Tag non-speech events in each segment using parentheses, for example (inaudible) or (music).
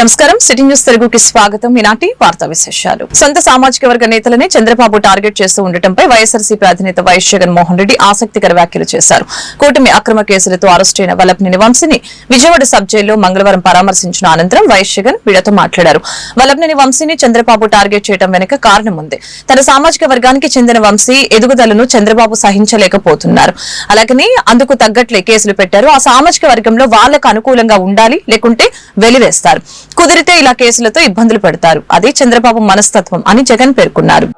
నమస్కారం. City news తెలుగుకి స్వాగతం. ఈనాటి వార్తా విశేషాలు. సొంత సామాజిక వర్గ నేతలని చంద్రబాబు టార్గెట్ చేస్తూ ఉండటంపై వైఎస్ఆర్సీపీ అధినేత వైఎస్ జగన్మోహన్ రెడ్డి ఆసక్తికర వ్యాఖ్యలు చేశారు. కూటమి అక్రమ కేసులతో అరెస్టైన వల్లభనేని వంశీని విజయవాడ సబ్ జైల్లో మంగళవారం పరామర్శించిన అనంతరం వైఎస్ జగన్ వీడియోతో మాట్లాడారు. వల్లభనేని వంశీని చంద్రబాబు టార్గెట్ చేయడం వెనుక కారణం ఉంది. తన సామాజిక వర్గానికి చెందిన వంశీ ఎదుగుదలను చంద్రబాబు సహించలేకపోతున్నారు. అలాగని అందుకు తగ్గట్లే కేసులు పెట్టారు. ఆ సామాజిక వర్గంలో వాళ్ళకు అనుకూలంగా ఉండాలి లేకుంటే వెలివేస్తారు. కుదిరితే ఇలా కేసులతో ఇబ్బందులు పెడతారు. అదే చంద్రబాబు మనస్తత్వం అని జగన్ పేర్కొన్నారు.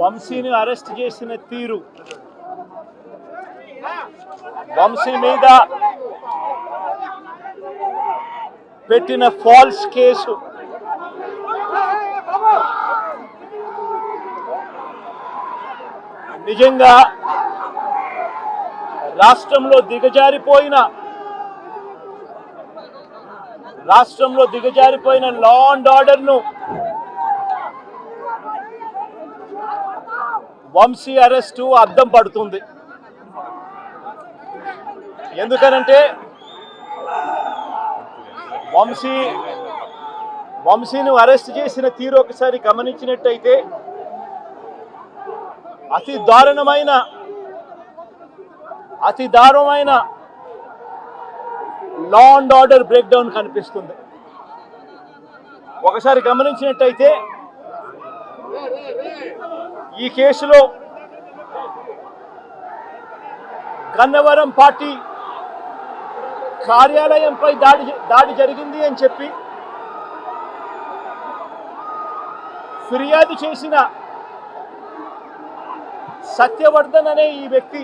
వంశీని అరెస్ట్ చేసిన తీరు. వంశీ మీద పెట్టిన ఫాల్స్ కేసు. నిజంగా రాష్ట్రంలో దిగజారిపోయిన రాష్ట్రంలో దిగజారిపోయిన లా అండ్ ఆర్డర్ను వంశీ అరెస్టు అద్దం పడుతుంది. ఎందుకనంటే వంశీ వంశీని అరెస్ట్ చేసిన తీరు ఒకసారి గమనించినట్టయితే అతి దారుణమైన అతి దారుణమైన law and order break down కనిపిస్తుంది. ఒకసారి గమనించినట్టయితే ఈ కేసులో గన్నవరం పార్టీ కార్యాలయంపై దాడి దాడి జరిగింది అని చెప్పి ఫిర్యాదు చేసిన సత్యవర్ధన్ అనే ఈ వ్యక్తి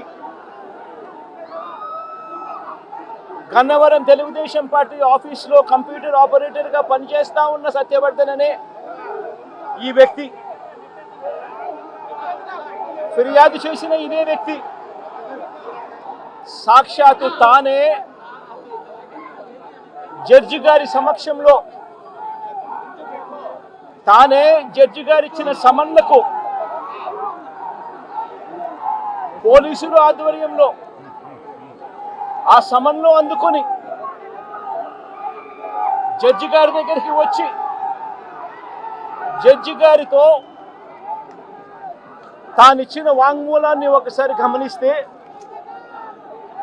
గన్నవరం తెలుగుదేశం పార్టీ ఆఫీస్లో కంప్యూటర్ ఆపరేటర్గా పనిచేస్తా ఉన్న సత్యవర్ధన్ అనే ఈ వ్యక్తి ఫిర్యాదు చేసిన ఇదే వ్యక్తి. సాక్షాత్తు తానే జడ్జి గారి సమక్షంలో తానే జడ్జి గారు ఇచ్చిన సమన్లకు పోలీసులు ఆధ్వర్యంలో ఆ సమన్లు అందుకొని జడ్జి గారి దగ్గరికి వచ్చి జడ్జి గారితో తానిచ్చిన వాంగ్మూలాన్ని ఒకసారి గమనిస్తే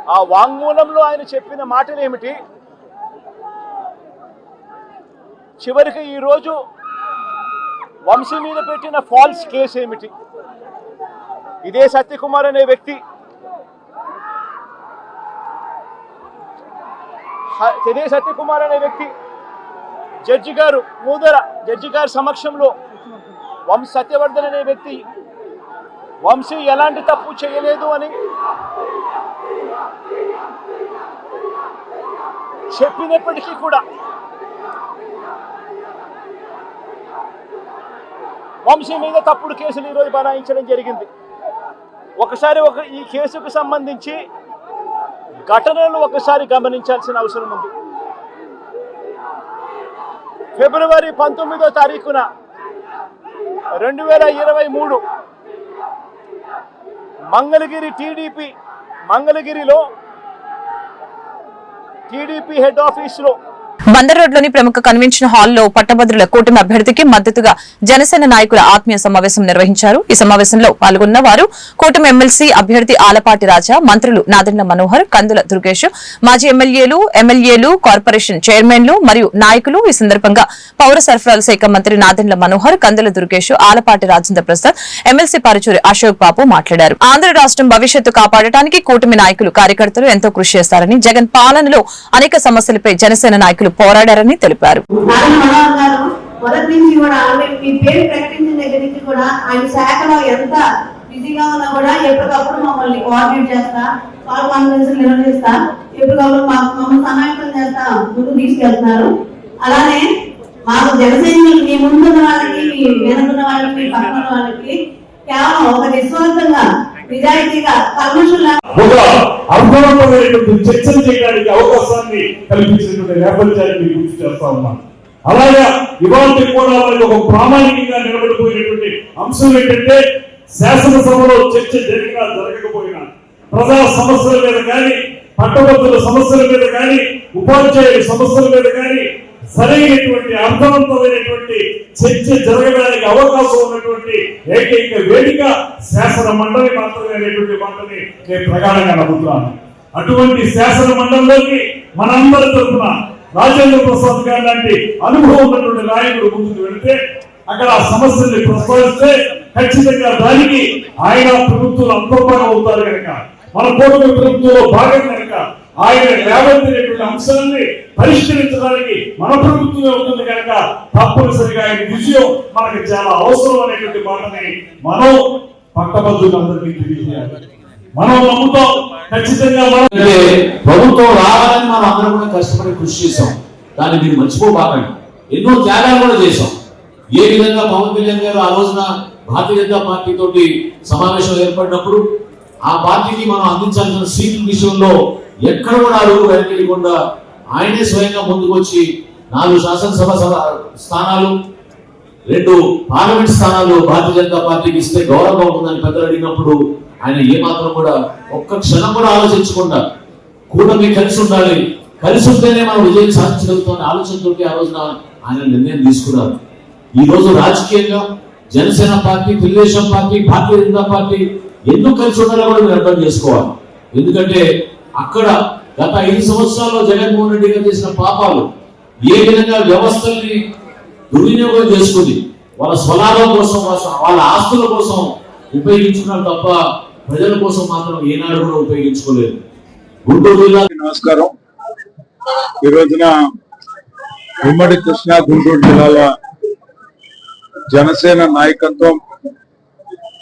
ఆ వాంగ్మూలంలో ఆయన చెప్పిన మాటలు ఏమిటి చివరికి ఈరోజు వంశీ మీద పెట్టిన ఫాల్స్ కేసు ఏమిటి? ఇదే సత్యకుమార్ అనే వ్యక్తి ఇదే సత్యకుమార్ అనే వ్యక్తి జడ్జి గారు మూదర జడ్జి గారి సమక్షంలో వంశ సత్యవర్ధన్ అనే వ్యక్తి వంశీ ఎలాంటి తప్పు చేయలేదు అని చెప్పినప్పటికీ కూడా వంశీ మీద తప్పుడు కేసులు ఈరోజు బనాయించడం జరిగింది. ఒకసారి ఒక ఈ కేసుకు సంబంధించి ఘటనలు ఒకసారి గమనించాల్సిన అవసరం ఉంది. ఫిబ్రవరి పంతొమ్మిదో తారీఖున రెండు వేల ఇరవై మూడు మంగళగిరి టీడీపీ మంగళగిరిలో టీడీపీ హెడ్ ఆఫీస్లో బందర్ రోడ్లోని ప్రముఖ కన్వెన్షన్ హాల్లో పట్టభద్రుల కూటమి అభ్యర్థికి మద్దతుగా జనసేన నాయకుల ఆత్మీయ సమావేశం నిర్వహించారు. ఈ సమావేశంలో పాల్గొన్న వారు కూటమి ఎమ్మెల్సీ అభ్యర్థి ఆలపాటి రాజా మంత్రులు నాదెండ్ల మనోహర్ కందుల దుర్గేష్ మాజీ ఎమ్మెల్యేలు ఎమ్మెల్యేలు కార్పొరేషన్ చైర్మన్లు మరియు నాయకులు ఈ సందర్భంగా పౌర సరఫరాల శాఖ మంత్రి నాదెండ్ల మనోహర్ కందుల దుర్గేష్ ఆలపాటి రాజేంద్ర ప్రసాద్ ఎమ్మెల్సీ పరుచూరి అశోక్ బాబు మాట్లాడారు. ఆంధ్ర రాష్ట్రం భవిష్యత్తు కాపాడటానికి కూటమి నాయకులు కార్యకర్తలు ఎంతో కృషి చేస్తారని జగన్ పాలనలో అనేక సమస్యలపై జనసేన నాయకులు పోరాడారని తెలిపారు. మొదటి నుంచి కూడా మీ పేరు ప్రకటించిన దగ్గర నుంచి కూడా ఆయన శాఖలో ఎంత బిజీగా ఉన్నా కూడా ఎప్పటికప్పుడు మమ్మల్ని కోఆర్డినేట్ చేస్తా కాల్ కాన్ఫరెన్స్ నిర్వహిస్తా ఎప్పటికప్పుడు మా మమ్మల్ని సమాయత్తం చేస్తా ముందు తీసుకెళ్తున్నారు. అలానే మాకు జనసైనికులు మీ ముందున్న వాళ్ళకి మీ వెనుకున్న వాళ్ళకి మీ పక్కన వాళ్ళకి కేవలం ఒక నిస్వార్థంగా నిజాయితీగా కల్మషుల్లా అర్థవంతమైనటువంటి చర్చలు చేయడానికి అవకాశాన్ని కల్పించినటువంటి నేపథ్యాన్ని గుర్తు చేస్తా ఉన్నాను అలాగే ఇవాళ కూడా మనకి ఒక ప్రామాణికంగా నిలబడిపోయినటువంటి అంశం ఏంటంటే శాసనసభలో చర్చ జరిగినా జరగకపోయినా ప్రజా సమస్యల మీద కానీ పట్టభద్రుల సమస్యల మీద కానీ ఉపాధ్యాయుల సమస్యల మీద కానీ సరైనటువంటి అర్థవంతమైనటువంటి చర్చ జరగడానికి అవకాశం ఉన్నటువంటి ఏకైక వేదిక శాసన మండలి మాత్రమే అనేటువంటి మాటని నేను ప్రగాఢంగా నమ్ముతున్నాను. అటువంటి శాసన మండలిలోకి మనందరి తరఫున రాజేంద్ర ప్రసాద్ గారి లాంటి అనుభవం ఉన్నటువంటి నాయకుడు ముందుకు వెళితే అక్కడ ఆ సమస్యల్ని ప్రస్తావిస్తే ఖచ్చితంగా దానికి ఆయన ప్రభుత్వం అంతర్భాగం అవుతారు కనుక మన కూటమి ప్రభుత్వంలో భాగం కనుక ఆయన లేవనెత్తినటువంటి అంశాన్ని పరిష్కరించడానికి మన ప్రభుత్వమే ఉంటుంది కనుక తప్పనిసరిగా ఆయన విజయం మనకి చాలా అవసరం అనేటువంటి మాటని మనం పట్టభద్రులందరికీ తెలియజేయాలి. మనం నమ్ముతాం ఖచ్చితంగా మనం ప్రభుత్వం రావాలని మనం అందరం కూడా కష్టపడి కృషి చేశాం. దాన్ని మీరు మర్చిపోబాకండి. ఎన్నో త్యాగాలు కూడా చేశాం. ఏ విధంగా పవన్ కళ్యాణ్ గారు ఆ రోజున భారతీయ జనతా పార్టీ తోటి సమావేశం ఏర్పడినప్పుడు ఆ పార్టీకి మనం అందించాల్సిన సీట్ల విషయంలో ఎక్కడ కూడా అడుగు వెనకెళ్ళకుండా ఆయనే స్వయంగా ముందుకు వచ్చి నాలుగు శాసనసభ సభ- స్థానాలు రెండు పార్లమెంట్ స్థానాలు భారతీయ జనతా పార్టీకి ఇస్తే గౌరవం అవుతుందని పెద్దలు అడిగినప్పుడు ఆయన ఏమాత్రం కూడా ఒక్క క్షణం కూడా ఆలోచించకుండా కూటమి కలిసి ఉండాలి కలిసి ఉంటేనే మనం విజయం సాధించగలుగుతాం ఆలోచనతోటి ఆ రోజున ఆయన నిర్ణయం తీసుకున్నారు. ఈ రోజు రాజకీయంగా Janasena party Telugu Desam party Bharatiya Janata party ఎందుకు కలిసి ఉండాలో కూడా మీరు అర్థం చేసుకోవాలి. ఎందుకంటే అక్కడ గత ఐదు సంవత్సరాల్లో జగన్మోహన్ రెడ్డి గారు చేసిన పాపాలు ఏ విధంగా వ్యవస్థల్ని దుర్వినియోగం చేసుకుంది వాళ్ళ స్వలాభం కోసం వాళ్ళ- వాళ్ళ ఆస్తుల కోసం ఉపయోగించుకున్నారు తప్ప ప్రజల కోసం మాత్రం ఏనాడు కూడా ఉపయోగించుకోలేదు. గుంటూరు జిల్లా నమస్కారం. ఈ రోజున ఉమ్మడి కృష్ణా గుంటూరు జిల్లాల జనసేన నాయకత్వం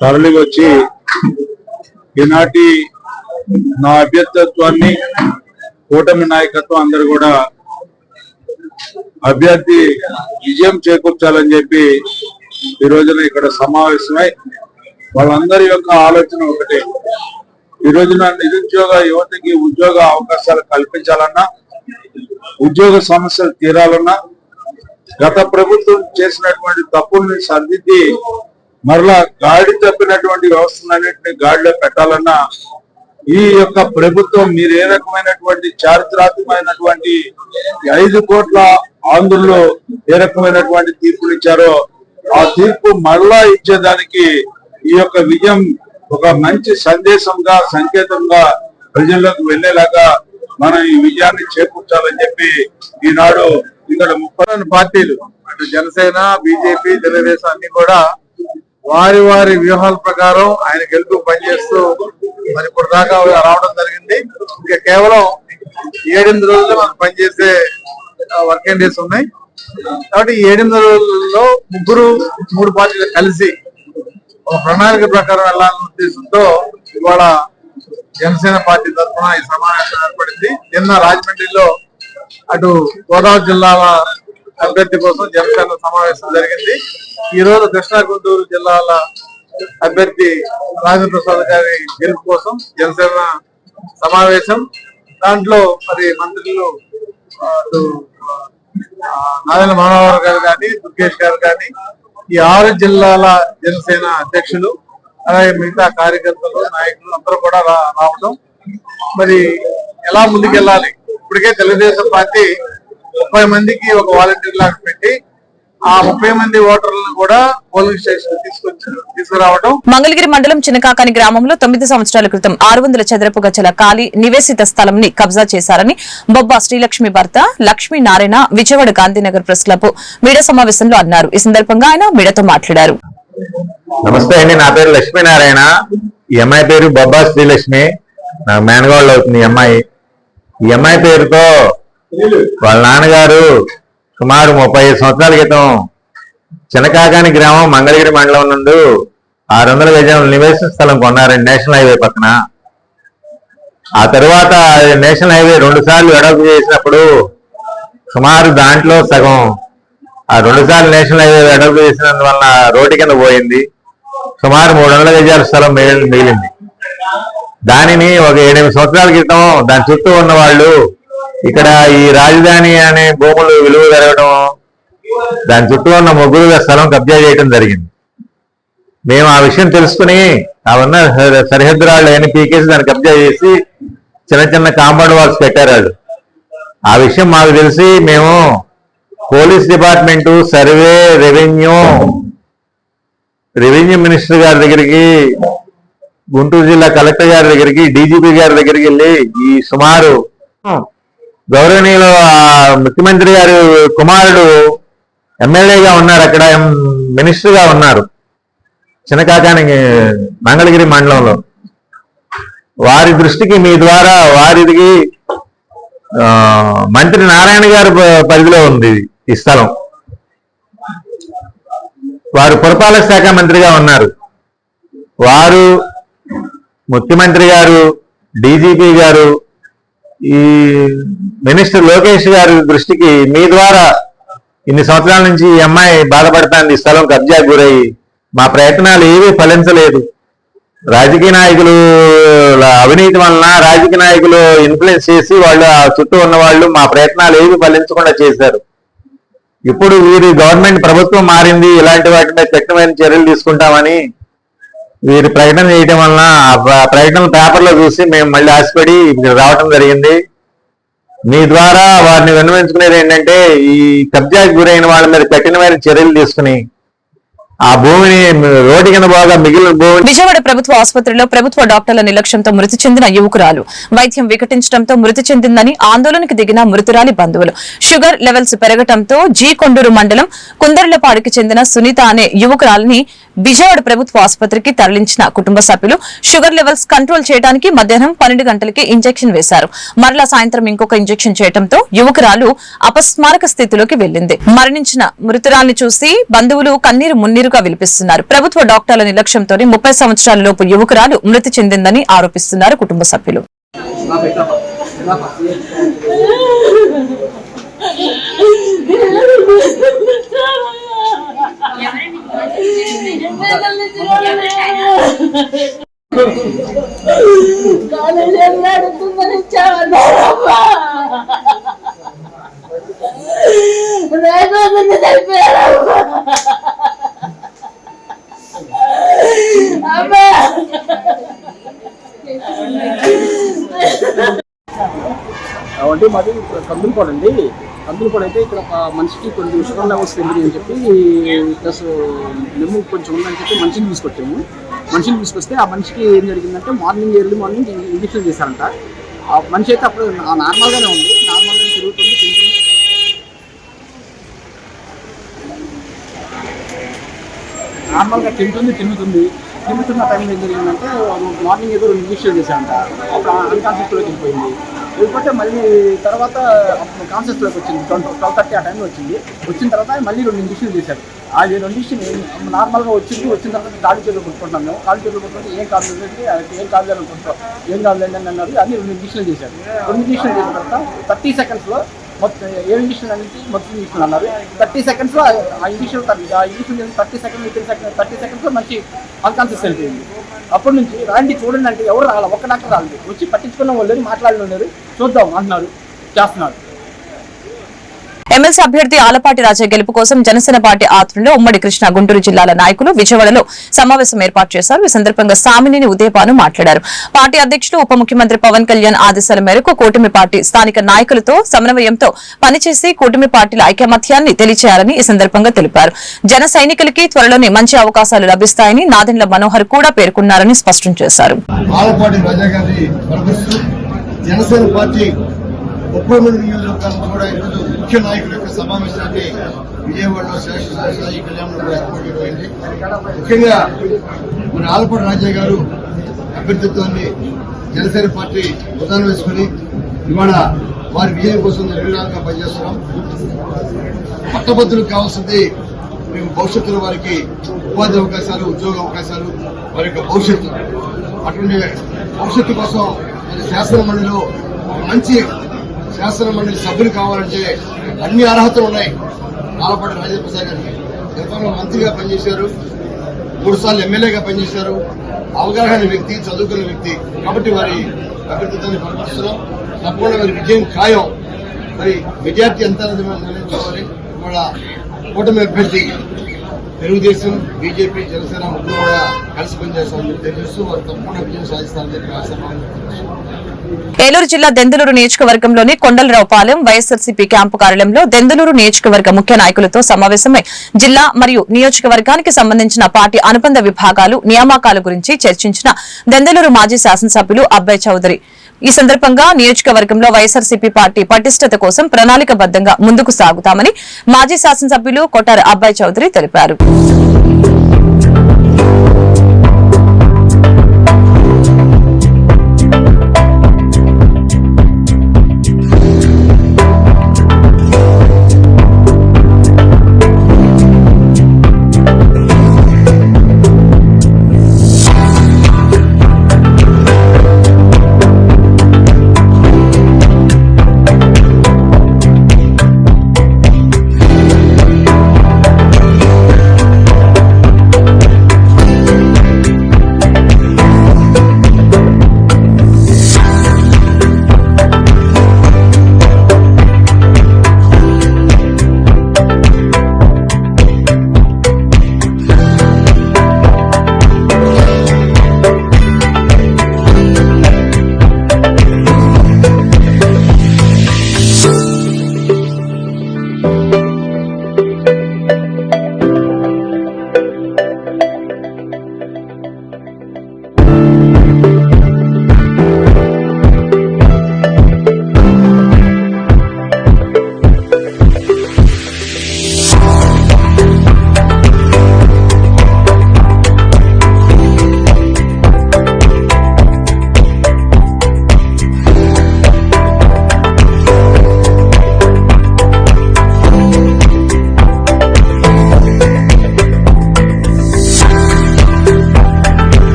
తరలి వచ్చి ఈనాటి నా అభ్యర్థత్వాన్ని కూటమి నాయకత్వం అందరూ కూడా అభ్యర్థి విజయం చేకూర్చాలని చెప్పి ఈ రోజున ఇక్కడ సమావేశమై వాళ్ళందరి యొక్క ఆలోచన ఒకటి. ఈ రోజున నిరుద్యోగ యువతకి ఉద్యోగ అవకాశాలు కల్పించాలన్నా ఉద్యోగ సమస్యలు తీరాలన్నా గత ప్రభుత్వం చేసినటువంటి తప్పుల్ని సరిదిద్ది మరలా గాడి తప్పినటువంటి వ్యవస్థలన్నింటినీ గాడిలో పెట్టాలన్నా ఈ యొక్క ప్రభుత్వం మీరు ఏ రకమైనటువంటి చారిత్రాత్మకమైనటువంటి ఐదు కోట్ల ఆంధ్రులు ఏ రకమైనటువంటి తీర్పులు ఇచ్చారో ఆ తీర్పు మరలా ఇచ్చేదానికి ఈ యొక్క విజయం ఒక మంచి సందేశంగా సంకేతంగా ప్రజల్లోకి వెళ్ళేలాగా మనం ఈ విజయాన్ని చేకూర్చాలని చెప్పి ఈనాడు ఇక్కడ ముప్పై పార్టీలు అటు జనసేన బీజేపీ తెలుగుదేశం అన్ని కూడా వారి వారి వ్యూహాల ప్రకారం ఆయన గెలుపు పనిచేస్తూ మరి ఇప్పుడు దాకా రావడం జరిగింది. ఇంకా కేవలం ఏడెనిమిది రోజులు మనం పనిచేసే వర్కింగ్ డేస్ ఉన్నాయి. కాబట్టి ఏడెనిమిది రోజుల్లో ముగ్గురు మూడు పార్టీలు కలిసి ఒక ప్రణాళిక ప్రకారం వెళ్ళాలన్న ఉద్దేశంతో ఇవాళ జనసేన పార్టీ తరఫున ఈ సమావేశం ఏర్పడింది. నిన్న రాజమండ్రిలో అటు గోదావరి జిల్లాల అభ్యర్థి కోసం జనసేన సమావేశం జరిగింది. ఈ రోజు కృష్ణా గుంటూరు జిల్లాల అభ్యర్థి రాజేంద్ర ప్రసాద్ గారి గెలుపు కోసం జనసేన సమావేశం. దాంట్లో మరి మంత్రులు నారాయణ మనోహర్ గారు కానీ దుర్గేష్ గారు కానీ ఈ ఆరు జిల్లాల జనసేన అధ్యక్షులు అలాగే మిగతా కార్యకర్తలు నాయకులు అందరూ కూడా రావడం మరి ఎలా ముందుకెళ్ళాలి? ఇప్పటికే తెలుగుదేశం పార్టీ ముప్పై మందికి ఒక వాలంటీర్ లాగా పెట్టి ఆ ముప్పై మంది ఓటర్లను కూడా పోలింగ్ స్టేషన్ తీసుకొచ్చి తీసుకురావడం మంగళగిరి మండలం చినకాకాని గ్రామంలో తొమ్మిది సంవత్సరాల క్రితం ఆరు వందల చదరపు గజల ఖాళీ నివేశిత స్థలం ని కబ్జా చేశారని బొబ్బా శ్రీలక్ష్మి భర్త Lakshmi Narayana Vijayawada Gandhinagar press club media సమావేశంలో అన్నారు. ఈ సందర్భంగా ఆయన మీడియాతో మాట్లాడారు. నమస్తే అండి నా పేరు లక్ష్మీనారాయణ. ఈ అమ్మాయి పేరు బొబ్బా శ్రీలక్ష్మి. నా మేనగోళ్ళు అవుతుంది ఈ అమ్మాయి. ఈ అమ్మాయి పేరుతో వాళ్ళ నాన్నగారు సుమారు ముప్పై ఐదు సంవత్సరాల క్రితం చినకాకాని గ్రామం మంగళగిరి మండలం నుండి ఆరు వందల గజం నివేశ స్థలం కొన్నారండి నేషనల్ హైవే పక్కన. ఆ తర్వాత నేషనల్ హైవే రెండు సార్లు వెడల్పు చేసినప్పుడు సుమారు దాంట్లో సగం ఆ రెండు సార్లు నేషనల్ హైవే వెడల్పు చేసినందువల్ల రోడ్డు కింద పోయింది. సుమారు మూడు వందల గజాల స్థలం మిగిలింది. దానిని ఒక ఎనిమిది సంవత్సరాల క్రితం దాని చుట్టూ ఉన్న వాళ్ళు ఇక్కడ ఈ రాజధాని అనే భూములు విలువ జరగడం దాని చుట్టూ ఉన్న ముగ్గురు స్థలం కబ్జా చేయడం జరిగింది. మేము ఆ విషయం తెలుసుకుని అవన్న ఉన్న సరిహద్దు రాళ్ళు అయిన పీకేసి దాన్ని కబ్జా చేసి చిన్న చిన్న కాంపౌండ్ వాల్స్ పెట్టారు వాళ్ళు. ఆ విషయం మాకు తెలిసి మేము police department survey revenue revenue minister గారి దగ్గరికి గుంటూరు జిల్లా కలెక్టర్ గారి దగ్గరికి డీజీపీ గారి దగ్గరికి వెళ్ళి ఈ సుమారు గౌరవనీయులు ముఖ్యమంత్రి గారి కుమారుడు ఎమ్మెల్యేగా ఉన్నారు అక్కడ మినిస్టర్గా ఉన్నారు. చిన్నకాకానికి మంగళగిరి మండలంలో. వారి దృష్టికి మీ ద్వారా వారికి మంత్రి నారాయణ గారి ప- పరిధిలో ఉంది ఈ స్థలం. వారు పురపాలక శాఖ మంత్రిగా ఉన్నారు. వారు ముఖ్యమంత్రి గారు డీజీపీ గారు ఈ మినిస్టర్ లోకేష్ గారి దృష్టికి మీ ద్వారా ఇన్ని సంవత్సరాల నుంచి ఈ అమ్మాయి బాధపడుతుంది ఈ స్థలం కబ్జా గురయ్యి. మా ప్రయత్నాలు ఏవీ ఫలించలేదు. రాజకీయ నాయకులు అవినీతి వలన రాజకీయ నాయకులు ఇన్ఫ్లుయెన్స్ చేసి వాళ్ళు ఆ చుట్టూ ఉన్న వాళ్ళు మా ప్రయత్నాలు ఏవి ఫలించకుండా చేశారు. ఇప్పుడు వీరి గవర్నమెంట్ ప్రభుత్వం మారింది ఇలాంటి వాటి మీద కఠినమైన చర్యలు తీసుకుంటామని వీరి ప్రకటన చేయడం వలన ఆ ప్రకటన పేపర్లో చూసి మేము మళ్ళీ ఆశపడి ఇక్కడ రావటం జరిగింది. మీ ద్వారా వారిని విన్నవించుకునేది ఏంటంటే ఈ కబ్జాకి గురైన వాళ్ళ మీద కఠినమైన చర్యలు తీసుకుని ఆ భూమిని రోడ్డు కింద బాగా మిగిలిన భూమి విజయవాడ ప్రభుత్వ ఆసుపత్రిలో ప్రభుత్వ డాక్టర్ల నిర్లక్ష్యంతో మృతి చెందిన యువకురాలు. వైద్యం వికటించడంతో మృతి చెందిందని ఆందోళనకు దిగిన మృతురాలి బంధువులు. షుగర్ లెవెల్స్ పెరగటంతో జీ కొండూరు మండలం కుందర్లపాడుకి చెందిన సునీత అనే యువకురాలిని విజయవాడ ప్రభుత్వ ఆసుపత్రికి తరలించిన కుటుంబ సభ్యులు షుగర్ లెవెల్స్ కంట్రోల్ చేయడానికి మధ్యాహ్నం పన్నెండు గంటలకి ఇంజెక్షన్ వేశారు. మరలా సాయంత్రం ఇంకొక ఇంజెక్షన్ చేయడంతో యువకురాలు అపస్మారక స్థితిలోకి వెళ్ళింది మరణించిన మృతురాల్ని చూసి బంధువులు కన్నీరు మున్నీరుగా విలిపిస్తున్నారు ప్రభుత్వ డాక్టర్ల నిర్లక్ష్యంతోనే ముప్పై సంవత్సరాల లోపు యువకురాలు మృతి చెందిందని ఆరోపిస్తున్నారు కుటుంబ సభ్యులు. (laughs) చనిపోయారు మాది కందులపాడు అండి. కందులపాడు అయితే ఇక్కడ ఒక మనిషికి కొంచెం షుగర్ లెవెల్స్ పెరిగింది అని చెప్పి ప్లస్ నెమ్ము కొంచెం ఉందని చెప్పి మనిషిని తీసుకొచ్చాము. మనిషిని తీసుకొస్తే ఆ మనిషికి ఏం జరిగిందంటే మార్నింగ్ ఎర్లీ మార్నింగ్ ఇంజక్షన్ చేశారంట. ఆ మనిషి అయితే అప్పుడు నార్మల్గానే ఉంది. నార్మల్గానే తిరుగుతుంది తింటుంది. నార్మల్గా తింటుంది తిరుగుతుంది తిరుగుతున్న టైంలో ఏం జరిగిందంటే మార్నింగ్ ఏదో రెండు ఇంజక్షన్ చేశారంట. అప్పుడు అన్కాన్షియస్లో వెళ్ళిపోయింది. లేకపోతే మళ్ళీ తర్వాత కాన్షియస్లోకి వచ్చింది. ట్వెల్వ్ ట్వెల్వ్ థర్టీ ఆ టైంలో వచ్చింది. వచ్చిన తర్వాత మళ్ళీ రెండు ఇంజక్షన్లు చేశారు. అది రెండు ఇంజక్షన్ నార్మల్గా వచ్చింది. వచ్చిన తర్వాత కాలు చేతులు కొట్టుకుంటాం మేము. కాలు చేతులు కొట్టుకుంటే ఏం కాదు అంటే ఏం కాదు అనుకుంటాం ఏం కాదు అని అన్నారు. అన్ని రెండు ఇంజక్షన్లు చేశారు. రెండు ఇంజక్షన్లు చేసిన తర్వాత థర్టీ సెకండ్స్లో మొత్తం ఏ ఇంజక్షన్ అనేది మొత్తం ఇంజక్షన్ అన్నారు. థర్టీ సెకండ్స్లో ఆ ఇంజక్షన్ ఆ injection thirty second three second thirty సెకండ్స్లో మంచి అన్కాన్షియస్ అయిపోయింది అప్పటి నుంచి రాండి చూడండి అంటే ఎవరు రావాలి ఒక్క డాక్టర్ రాలేదు. వచ్చి పట్టించుకున్న వాళ్ళు మాట్లాడిన చూద్దాం అంటున్నారు చేస్తున్నారు. ఎమ్మెల్సీ అభ్యర్థి ఆలపాటి రాజా గెలుపు కోసం జనసేన పార్టీ ఆధ్వర్యంలో ఉమ్మడి కృష్ణా గుంటూరు జిల్లాల నాయకులు విజయవాడలో సమావేశం ఏర్పాటు చేశారు. ఈ సందర్భంగా సామినేని ఉదయపాను మాట్లాడారు. పార్టీ అధ్యక్షులు ఉప ముఖ్యమంత్రి పవన్ కళ్యాణ్ ఆదేశాల మేరకు కూటమి పార్టీ స్థానిక నాయకులతో సమన్వయంతో పనిచేసి కూటమి పార్టీల ఐకమత్యాన్ని తెలియచేయాలని ఈ సందర్భంగా తెలిపారు. జన సైనికులకి త్వరలోనే మంచి అవకాశాలు లభిస్తాయని నాదెండ్ల మనోహర్ కూడా పేర్కొన్నారని స్పష్టం చేశారు. జనసేన పార్టీ ముప్పై మంది నియోజకవర్గాల్లో కూడా ఈరోజు ముఖ్య నాయకుల యొక్క సమావేశాన్ని విజయవాడలో శాసన కళ్యాణంలో ఏర్పాటు చేయడం ముఖ్యంగా మన ఆలపాటి రాజయ్య గారు అభ్యర్థిత్వాన్ని జనసేన పార్టీ ప్రధానం వేసుకుని ఇవాళ వారి విజయం కోసం నిర్వీణంగా పనిచేస్తున్నాం. పట్టభద్రులకు కావాల్సింది మేము భవిష్యత్తులో వారికి ఉపాధి అవకాశాలు ఉద్యోగ అవకాశాలు వారి యొక్క భవిష్యత్తు. అటువంటి భవిష్యత్తు కోసం మరి శాసన మండలిలో ఒక మంచి శాసన మండలి సభ్యులు కావాలంటే అన్ని అర్హతలు ఉన్నాయి. నాలపాటి రాజప్రసాద్ గారికి. గతంలో మంత్రిగా పనిచేశారు. మూడు సార్లు ఎమ్మెల్యేగా పనిచేశారు. అవగాహన వ్యక్తి చదువుకున్న వ్యక్తి. కాబట్టి వారి అభ్యర్థిత్వాన్ని పరిపరుస్తున్నాం తప్పకుండా వారి విజయం ఖాయం. మరి మెజార్టీ ఎంత నిర్ణయించుకోవాలి. ఇవాళ కూటమి అభ్యర్థి తెలుగుదేశం బీజేపీ జనసేన ముగ్గురు కూడా కలిసి పనిచేస్తామని చెప్పి తెలియజేస్తూ వారు తప్పకుండా విజయం సాధిస్తారని చెప్పి ఆశాభావం ఏలూరు జిల్లా దెందులూరు నియోజకవర్గంలోని కొండలరావుపాలెం వైఎస్ఆర్సీపీ క్యాంపు కార్యాలయంలో దెందులూరు నియోజకవర్గ ముఖ్య నాయకులతో సమావేశమై జిల్లా మరియు నియోజకవర్గానికి సంబంధించిన పార్టీ అనుబంధ విభాగాలు నియామకాల గురించి చర్చించిన దెందులూరు మాజీ శాసనసభ్యులు అబ్బాయి చౌదరి. ఈ సందర్భంగా నియోజకవర్గంలో వైఎస్ఆర్సీపీ పార్టీ పటిష్టత కోసం ప్రణాళికబద్దంగా ముందుకు సాగుతామని మాజీ శాసనసభ్యులు కొట్టారు అబ్బాయి చౌదరి తెలిపారు.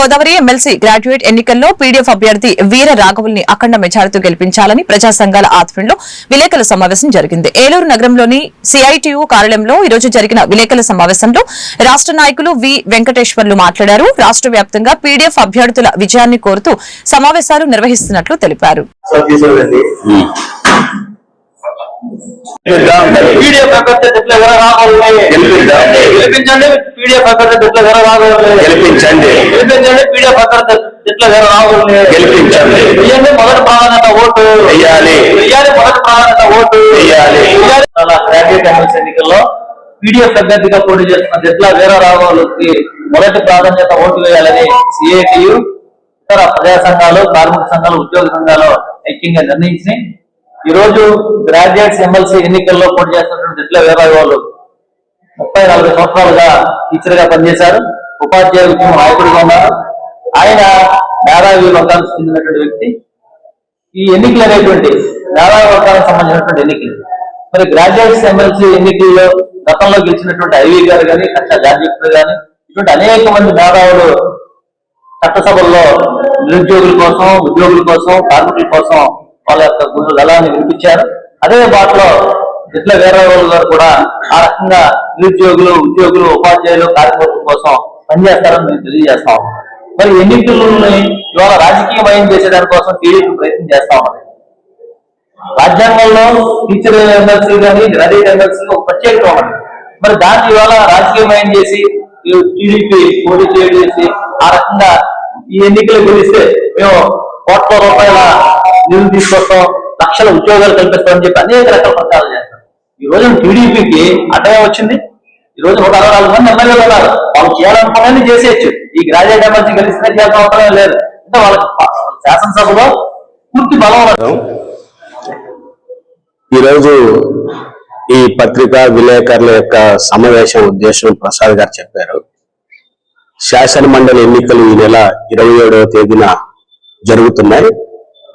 గోదావరి ఎమ్మెల్సీ గ్రాడ్యుయేట్ ఎన్నికల్లో పీడీఎఫ్ అభ్యర్థి వీర రాఘవుల్ని అఖండ మెజారిటీతో గెలిపించాలని ప్రజా సంఘాల ఆధ్వర్యంలో విలేకరుల సమావేశం జరిగింది. ఏలూరు నగరంలోని సిఐటియు కార్యాలయంలో ఈ రోజు జరిగిన విలేకరుల సమావేశంలో రాష్ట నాయకులు వి వెంకటేశ్వర్లు మాట్లాడారు. రాష్ట వ్యాప్తంగా పీడీఎఫ్ అభ్యర్థుల విజయాన్ని కోరుతూ సమావేశాలు నిర్వహిస్తున్నట్లు తెలిపారు. పీడిఎఫ్ అభ్యర్థి ఎట్లా ఎవరు రావాలి గెలిపించండి. పీడిఎఫ్ అభ్యర్థి ఎట్లా ఎవరు రావాలి గెలిపించండి. గెలిపించండి. పీడిఎఫ్ అభ్యర్థి ఎట్లా ఎవరు రావాలి గెలిపించండి. వెయ్యండి మొదటి ప్రాధాన్యత ఓటు. వెయ్యాలి. మొదటి ప్రాధాన్యత ఓటు. గ్రాడ్యుయేట్ ఎమ్మెల్సీ ఎన్నికల్లో పీడిఎఫ్ అభ్యర్థిగా పోటీ చేస్తున్న ఎట్లా వీర రాఘవులకి మొదటి ప్రాధాన్యత ఓటు వేయాలని సిఐటియు ఇతర ప్రజా సంఘాలు కార్మిక సంఘాలు ఉద్యోగ సంఘాలు ఐక్యంగా నిర్ణయించి ఈ రోజు గ్రాడ్యుయేట్స్ ఎమ్మెల్సీ ఎన్నికల్లో పోటీ చేస్తున్నటువంటి ఎట్లా వేరాయి వాళ్ళు ముప్పై నలభై సంవత్సరాలుగా టీచర్గా పనిచేశారు. ఉపాధ్యాయ ఉద్యమ నాయకుడిగా ఉన్నారు. ఆయన మేధావి వర్గానికి చెందినటువంటి వ్యక్తి. ఈ ఎన్నికలు అనేటువంటి మేధావి వర్గానికి సంబంధించినటువంటి ఎన్నికలు. మరి గ్రాడ్యుయేట్స్ ఎమ్మెల్సీ ఎన్నికల్లో గతంలో గెలిచినటువంటి ఐవి గారు కానీ కక్ష జార్జిప్టర్ గాని ఇటువంటి అనేక మంది మేధావులు చట్టసభల్లో నిరుద్యోగుల కోసం ఉద్యోగుల కోసం కార్మికుల కోసం వాళ్ళ యొక్క గుండు గలాన్ని వినిపించారు అదే బాటలో ఇట్ల వీరరావు గారు కూడా ఆ రకంగా నిరుద్యోగులు ఉద్యోగులు ఉపాధ్యాయులు కార్యకర్తల కోసం పనిచేస్తారని మేము తెలియజేస్తా ఉన్నాం. మరి ఎన్నికలని ఇవాళ రాజకీయమయం చేసేదాని కోసం టీడీపీ ప్రయత్నం చేస్తా ఉన్నది. రాజ్యాంగంలో టీచర్ ఎమ్మెల్సీ కానీ గ్రాడ్యుయేట్ ఎమ్మెల్సీ ఒక ప్రత్యేకత ఉన్నది. మరి దాన్ని ఇవాళ రాజకీయమయం చేసి టీడీపీ పోటీ చేసి ఆ రకంగా ఈ ఎన్నికలు గెలిస్తే మేము కోట్ల రూపాయల నిధులు తీసుకొస్తాం లక్షల ఉద్యోగాలు కల్పిస్తామని చెప్పి అనేక రకాల పథకాలు చేస్తాం. ఈ రోజు టీడీపీకి అడ్డమే వచ్చింది. ఈ రోజు ఒక అరవై నాలుగు మంది ఎమ్మెల్యేలు ఉన్నారు. వాళ్ళు చేయాలనుకున్నది చేసేయచ్చు. ఈ గ్రాడ్యుయేట్ ఎమ్మెల్సీ గెలిస్తే చేయాల్సిన అవసరం లేదు అంటే వాళ్ళకి శాసనసభలో పూర్తి బలం ఈరోజు ఈ పత్రికా విలేకరుల యొక్క సమావేశం ఉద్దేశం ప్రసాద్ గారు చెప్పారు. శాసన మండలి ఎన్నికలు ఈ నెల ఇరవై ఏడవ తేదీన జరుగుతున్నాయి.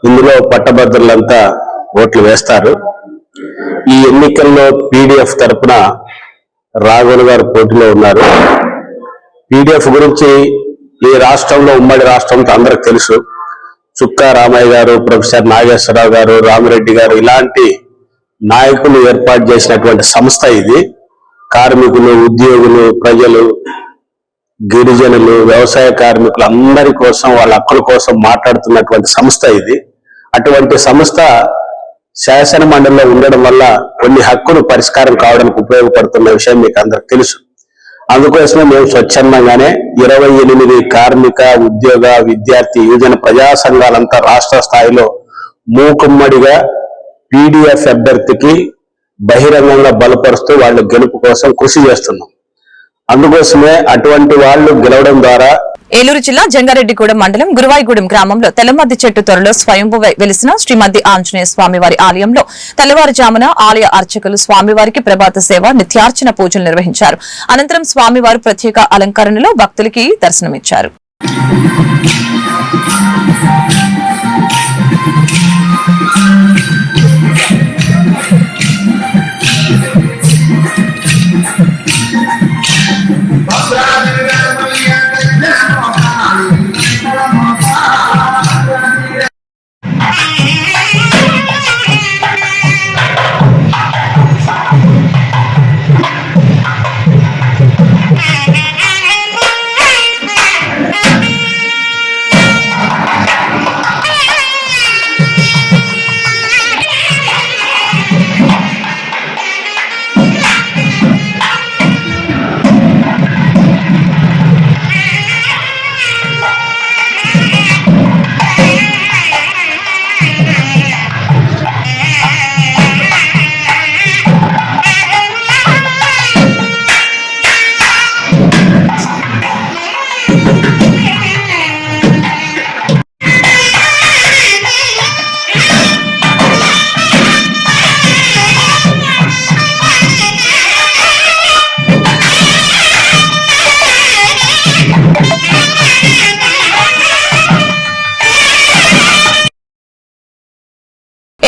ఇందులో పట్టభద్రులంతా ఓట్లు వేస్తారు. ఈ ఎన్నికల్లో పీడిఎఫ్ తరపున రాఘవన్ గారు పోటీలో ఉన్నారు. పీడిఎఫ్ గురించి ఈ రాష్ట్రంలో ఉమ్మడి రాష్ట్రంతో అందరికి తెలుసు. చుక్కా రామయ్య గారు ప్రొఫెసర్ నాగేశ్వరరావు గారు రామిరెడ్డి గారు ఇలాంటి నాయకులు ఏర్పాటు చేసినటువంటి సంస్థ ఇది. కార్మికులు ఉద్యోగులు ప్రజలు గిరిజనులు వ్యవసాయ కార్మికులు అందరి కోసం వాళ్ళ హక్కుల కోసం మాట్లాడుతున్నటువంటి సంస్థ ఇది. అటువంటి సంస్థ శాసన మండలిలో ఉండడం వల్ల కొన్ని హక్కులు పరిష్కారం కావడానికి ఉపయోగపడుతున్న విషయం మీకు అందరికి తెలుసు. అందుకోసమే మేము స్వచ్ఛందంగానే ఇరవై ఎనిమిది కార్మిక ఉద్యోగ విద్యార్థి యువజన ప్రజా సంఘాలంతా రాష్ట్ర స్థాయిలో మూకుమ్మడిగా పీడిఎఫ్ అభ్యర్థికి బహిరంగంగా బలపరుస్తూ వాళ్ళ గెలుపు కోసం కృషి చేస్తున్నాం. అందుకోసమే అటువంటి వాళ్ళు గెలవడం ద్వారా ఏలూరు జిల్లా జంగారెడ్డిగూడెం మండలం గురువాయిగూడెం గ్రామంలో తెల్లమద్ది చెట్టు త్వరలో స్వయంభూ వెలిసిన శ్రీమద్ది ఆంజనేయ స్వామివారి ఆలయంలో తెల్లవారుజామున ఆలయ అర్చకులు స్వామివారికి ప్రభాత సేవ నిత్యార్చన పూజలు నిర్వహించారు. అనంతరం స్వామివారు ప్రత్యేక అలంకరణలో భక్తులకి దర్శనమిచ్చారు.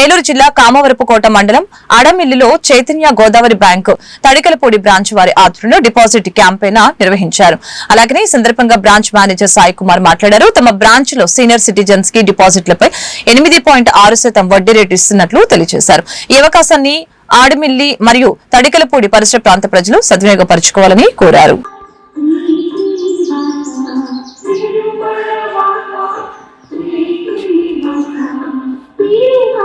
ఏలూరు జిల్లా కామవరపుకోట మండలం అడమిల్లిలో చైతన్య గోదావరి బ్యాంకు తడికలపూడి బ్రాంచ్ వారి ఆధ్వర్యంలో డిపాజిట్ క్యాంపెయిన్ నిర్వహించారు. అలాగే ఈ సందర్భంగా బ్రాంచ్ మేనేజర్ సాయి కుమార్ మాట్లాడారు. తమ బ్రాంచ్లో సీనియర్ సిటిజన్స్కి డిపాజిట్లపై ఎనిమిది పాయింట్ ఆరు శాతం వడ్డీ రేటు ఇస్తున్నట్లు తెలియజేశారు. ఈ అవకాశాన్ని ఆడమిల్లి మరియు తడికలపూడి పరిసర ప్రాంత ప్రజలు సద్వినియోగపరచుకోవాలని కోరారు.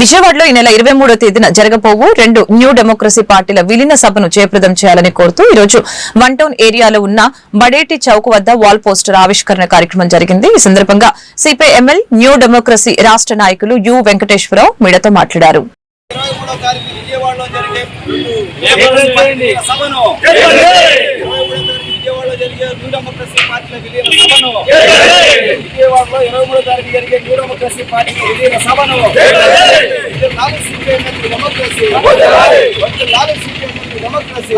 విజయవాడలో ఈ నెల ఇరవై మూడో తేదీన జరగబోవు రెండు న్యూ డెమోక్రసీ పార్టీల విలీన సభను జయప్రదం చేయాలని కోరుతూ ఈ రోజు వన్ టౌన్ ఏరియాలో ఉన్న బడేటి చౌక్ వద్ద వాల్ పోస్టర్ ఆవిష్కరణ కార్యక్రమం జరిగింది. ఈ సందర్భంగా సిపిఎంఎల్ న్యూ డెమోక్రసీ రాష్ట్ర నాయకులు యు వెంకటేశ్వరరావు మీడియాతో మాట్లాడారు. సభను ఇరవై మూడో తారీఖు విజయవాడలో జరిగే న్యూ డెమోక్రసీ పార్టీల విలీన సభను. విజయవాడలో ఇరవై మూడో తారీఖు జరిగే న్యూ డెమోక్రసీ పార్టీల విలీన సభను. ఇది కాంగ్రెస్ డెమోక్రసీ. డెమోక్రసీ.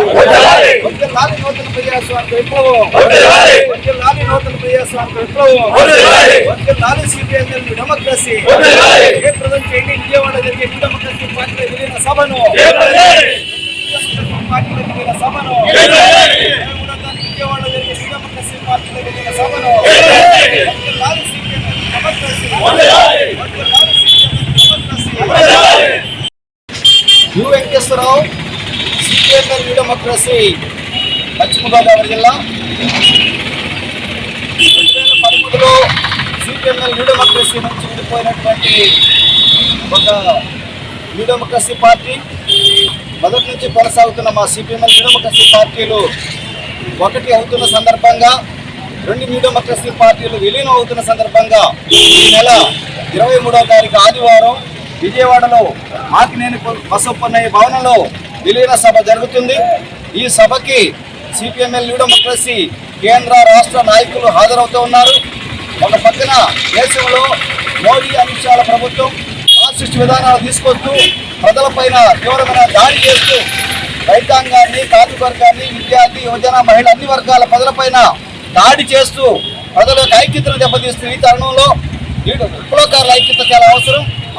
వర్ధిల్లాలి నూతన ప్రజాస్వామిక విప్లవం. వర్ధిల్లాలి నూతన ప్రజాస్వామిక విప్లవం. వర్ధిల్లాలి సిపిఎంఎల్ డెమోక్రసీ. జయప్రదం చేయండి విజయవాడ జరిగే న్యూ డెమోక్రసీ పార్టీ విలీన సభను. పార్టీలో జరిగిన సభను విజయవాడ జరిగే న్యూ డెమోక్రసీ పార్టీలో జరిగిన సభను వర్ధిల్లాలి సిపిఎంఎల్ డెమోక్రసీ వర్ధిల్లాలి CPML democracy U Venkateswararao CPML new పశ్చిమ గోదావరి జిల్లా. రెండు వేల పదమూడులో సిపిఎంఎల్ న్యూ డెమోక్రసీ నుంచి విడిపోయినటువంటి ఒక న్యూ డెమోక్రసీ పార్టీ మొదటి నుంచి కొనసాగుతున్న మా సిపిఎంఎల్ న్యూ డెమోక్రసీ పార్టీలు ఒకటి అవుతున్న సందర్భంగా రెండు న్యూ డెమోక్రసీ పార్టీలు విలీనం అవుతున్న సందర్భంగా ఈ నెల ఇరవై మూడవ తారీఖు ఆదివారం విజయవాడలో మాకినేని బసప్పన్నయ్య భవనంలో విలీన సభ జరుగుతుంది. ఈ సభకి సిపిఎంఎల్ న్యూ డెమోక్రసీ కేంద్ర రాష్ట్ర నాయకులు హాజరవుతూ ఉన్నారు. ఒక పక్కన దేశంలో మోడీ అమిత్ షాల ప్రభుత్వం ఫాసిస్ట్ విధానాలు తీసుకొస్తూ ప్రజలపైన తీవ్రమైన దాడి చేస్తూ రైతాంగాన్ని కార్మిక వర్గాన్ని విద్యార్థి యువజన మహిళ అన్ని వర్గాల ప్రజలపైన దాడి చేస్తూ ప్రజల యొక్క ఐక్యతను దెబ్బతీస్తూ ఈ తరుణంలో ఈ విప్లవకారుల ఐక్యత చాలా అవసరం.